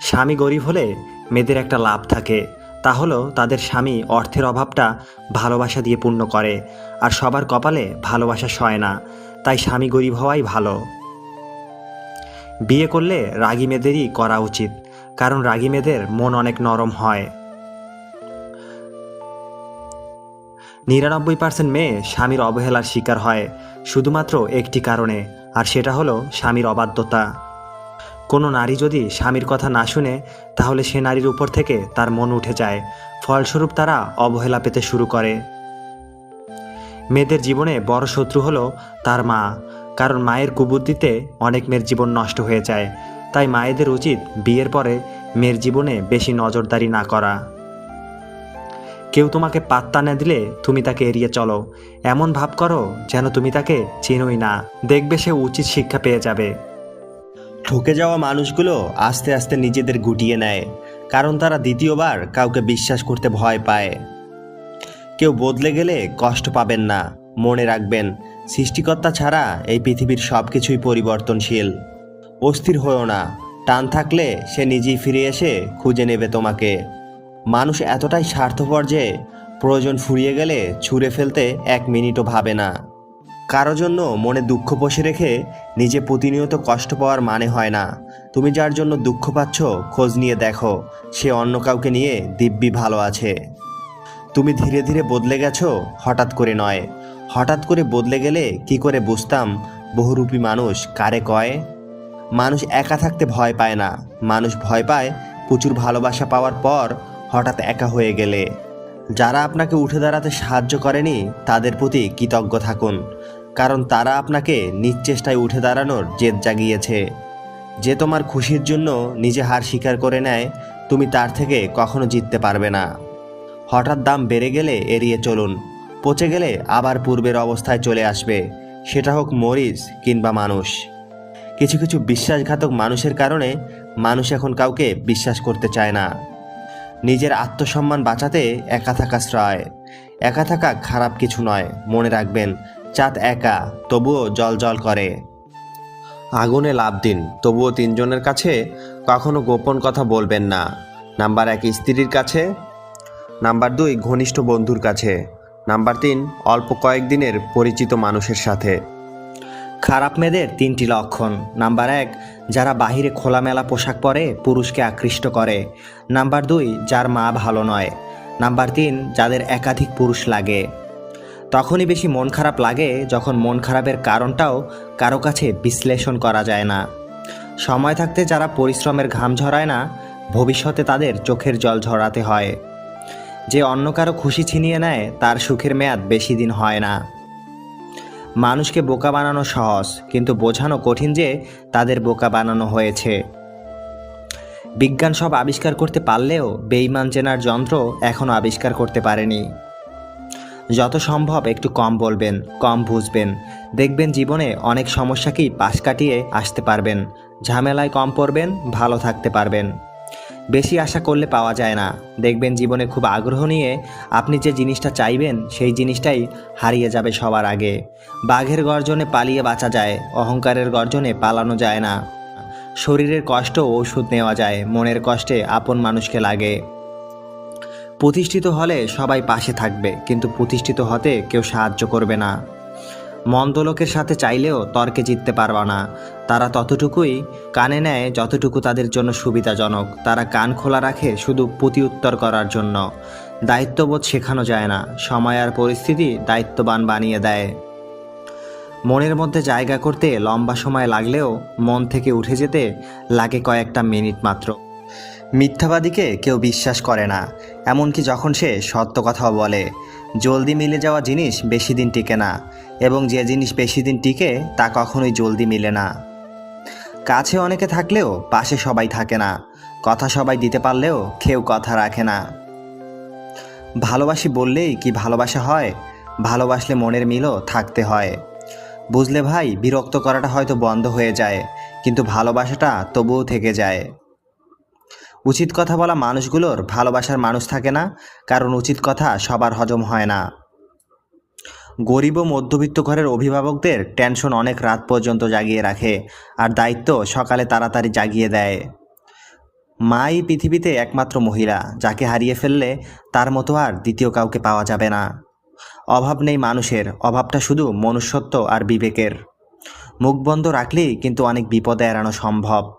স্বামী গরিব হলে মেয়েদের একটা লাভ থাকে। তা হলো তাদের স্বামী অর্থের অভাবটা ভালোবাসা দিয়ে পূর্ণ করে আর সবার কপালে ভালোবাসা সয় না। তাই স্বামী গরিব হওয়াই ভালো। বিয়ে করলে রাগী মেয়েদেরই করা উচিত, কারণ রাগী মেয়েদের মন অনেক নরম হয়। নিরানব্বই পার্সেন্ট মেয়ে স্বামীর অবহেলার শিকার হয়, শুধুমাত্র একটি কারণে, আর সেটা হলো স্বামীর অবাধ্যতা। কোনো নারী যদি স্বামীর কথা না শুনে, তাহলে সে নারীর উপর থেকে তার মন উঠে যায়। ফলস্বরূপ তারা অবহেলা পেতে শুরু করে। মেয়েদের জীবনে বড় শত্রু হলো তার মা। কারণ মায়ের কুবুদ্ধিতে অনেক মেয়ের জীবন নষ্ট হয়ে যায়। তাই মায়েদের উচিত বিয়ের পরে মেয়ের জীবনে বেশি নজরদারি না করা। কেউ তোমাকে পাত্তা না দিলে তুমি তাকে এড়িয়ে চলো। এমন ভাব করো যেন তুমি তাকে চেনোই না। দেখবে সে উচিত শিক্ষা পেয়ে যাবে। ঠকে যাওয়া মানুষগুলো আস্তে আস্তে নিজেদের গুটিয়ে নেয়, কারণ তারা দ্বিতীয়বার কাউকে বিশ্বাস করতে ভয় পায়। কেউ বদলে গেলে কষ্ট পাবেন না, মনে রাখবেন, সৃষ্টিকর্তা ছাড়া এই পৃথিবীর সব কিছুই পরিবর্তনশীল। অস্থির হয়েও না, টান থাকলে সে নিজেই ফিরে এসে খুঁজে নেবে তোমাকে। মানুষ এতটাই স্বার্থপর যে প্রয়োজন ফুরিয়ে গেলে ছুঁড়ে ফেলতে এক মিনিটও ভাবে না। কারও জন্য মনে দুঃখ বসে রেখে নিজে প্রতিনিয়ত কষ্ট পাওয়ার মানে হয় না। তুমি যার জন্য দুঃখ পাচ্ছ, খোঁজ নিয়ে দেখো। সে অন্য কাউকে নিয়ে দিব্যি ভালো আছে। তুমি ধীরে ধীরে বদলে গেছো, হঠাৎ করে নয়। হঠাৎ করে বদলে গেলে কি করে বুঝতাম বহুরূপী মানুষ কারে কয়? মানুষ একা থাকতে ভয় পায় না। মানুষ ভয় পায় প্রচুর ভালোবাসা পাওয়ার পর হঠাৎ একা হয়ে গেলে। যারা আপনাকে উঠে দাঁড়াতে সাহায্য করেনি, তাদের প্রতি কৃতজ্ঞ থাকুন, কারণ তারা আপনাকে নিজ চেষ্টায় উঠে দাঁড়ানোর জেদ জাগিয়েছে। যে তোমার খুশির জন্য নিজে হার স্বীকার করে নেয়, তুমি তার থেকে কখনো জিততে পারবে না। হঠাৎ দাম বেড়ে গেলে এড়িয়ে চলুন, পচে গেলে আবার পূর্বের অবস্থায় চলে আসবে, সেটা হোক মরিচ কিংবা মানুষ। কিছু কিছু বিশ্বাসঘাতক মানুষের কারণে মানুষ এখন কাউকে বিশ্বাস করতে চায় না। নিজের আত্মসম্মান বাঁচাতে একা থাকা শ্রয়। একা থাকা খারাপ কিছু নয়, মনে রাখবেন, চাঁদ একা, তবুও জল জল করে। আগুনে লাভ দিন, তবুও তিনজনের কাছে কখনো গোপন কথা বলবেন না। নাম্বার এক, স্ত্রীর কাছে। নাম্বার দুই, ঘনিষ্ঠ বন্ধুর কাছে। নাম্বার তিন, অল্প কয়েকদিনের পরিচিত মানুষের সাথে। খারাপ মেয়েদের তিনটি লক্ষণ। নাম্বার এক, যারা বাহিরে খোলামেলা পোশাক পরে পুরুষকে আকৃষ্ট করে। নাম্বার দুই, যার মা ভালো নয়। নাম্বার তিন, যাদের একাধিক পুরুষ লাগে। তখনই বেশি মন খারাপ লাগে যখন মন খারাপের কারণটাও কারও কাছে বিশ্লেষণ করা যায় না। সময় থাকতে যারা পরিশ্রমের ঘাম ঝরায় না, ভবিষ্যতে তাদের চোখের জল ঝরাতে হয়। যে অন্য কারও খুশি ছিনিয়ে নেয়, তার সুখের মেয়াদ বেশি দিন হয় না। মানুষকে বোকা বানানো সহজ, কিন্তু বোঝানো কঠিন যে তাদের বোকা বানানো হয়েছে। বিজ্ঞান সব আবিষ্কার করতে পারলেও বেইমান চেনার যন্ত্র এখনও আবিষ্কার করতে পারেনি। যত সম্ভব একটু কম বলবেন, কম বুঝবেন। দেখবেন জীবনে অনেক সমস্যাকেই পাশ কাটিয়ে আসতে পারবেন। ঝামেলায় কম পড়বেন, ভালো থাকতে পারবেন। বেশি আশা করলে পাওয়া যায় না। দেখবেন জীবনে খুব আগ্রহ নিয়ে আপনি যে জিনিসটা চাইবেন, সেই জিনিসটাই হারিয়ে যাবে সবার আগে। বাঘের গর্জনে পালিয়ে বাঁচা যায়, অহংকারের গর্জনে পালানো যায় না। শরীরের কষ্ট ওষুধ নেওয়া যায়, মনের কষ্টে আপন মানুষকে লাগে। প্রতিষ্ঠিত হলে সবাই পাশে থাকবে, কিন্তু প্রতিষ্ঠিত হতে কেউ সাহায্য করবে না। মন্দ লোকের সাথে চাইলেও তর্কে জিততে পারবা না। তারা ততটুকুই কানে নেয় যতটুকু তাদের জন্য সুবিধাজনক। তারা কান খোলা রাখে শুধু প্রতি উত্তর করার জন্য। দায়িত্ববোধ শেখানো যায় না। সময় আর পরিস্থিতি দায়িত্ববান বানিয়ে দেয়। মনের মধ্যে জায়গা করতে লম্বা সময় লাগলেও মন থেকে উঠে যেতে লাগে কয়েকটা মিনিট মাত্র। মিথ্যাবাদীকে কেউ বিশ্বাস করে না, এমনকি যখন সে সত্য কথাও বলে। জলদি মিলে যাওয়া জিনিস বেশি দিন টিকে না, এবং যে জিনিস বেশি দিন টিকে, তা কখনোই জলদি মিলে না। কাছে অনেকে থাকলেও পাশে সবাই থাকে না, কথা সবাই দিতে পারলেও কেউ কথা রাখে না। ভালোবাসি বললেই কি ভালোবাসা হয়? ভালোবাসলে মনের মিলও থাকতে হয়। বুঝলে ভাই, বিরক্ত করাটা হয়তো বন্ধ হয়ে যায়, কিন্তু ভালোবাসাটা তবুও থেকে যায়। উচিত কথা বলা মানুষগুলোর ভালোবাসার মানুষ থাকে না, কারণ উচিত কথা সবার হজম হয় না। গরিব ও মধ্যবিত্ত ঘরের অভিভাবকদের টেনশন অনেক রাত পর্যন্ত জাগিয়ে রাখে আর দায়িত্ব সকালে তাড়াতাড়ি জাগিয়ে দেয়। মাই পৃথিবীতে একমাত্র মহিলা, যাকে হারিয়ে ফেললে তার মতো আর দ্বিতীয় কাউকে পাওয়া যাবে না। অভাব নেই মানুষের, অভাবটা শুধু মনুষ্যত্ব আর বিবেকের। মুখ বন্ধ রাখলেই কিন্তু অনেক বিপদে এড়ানো সম্ভব।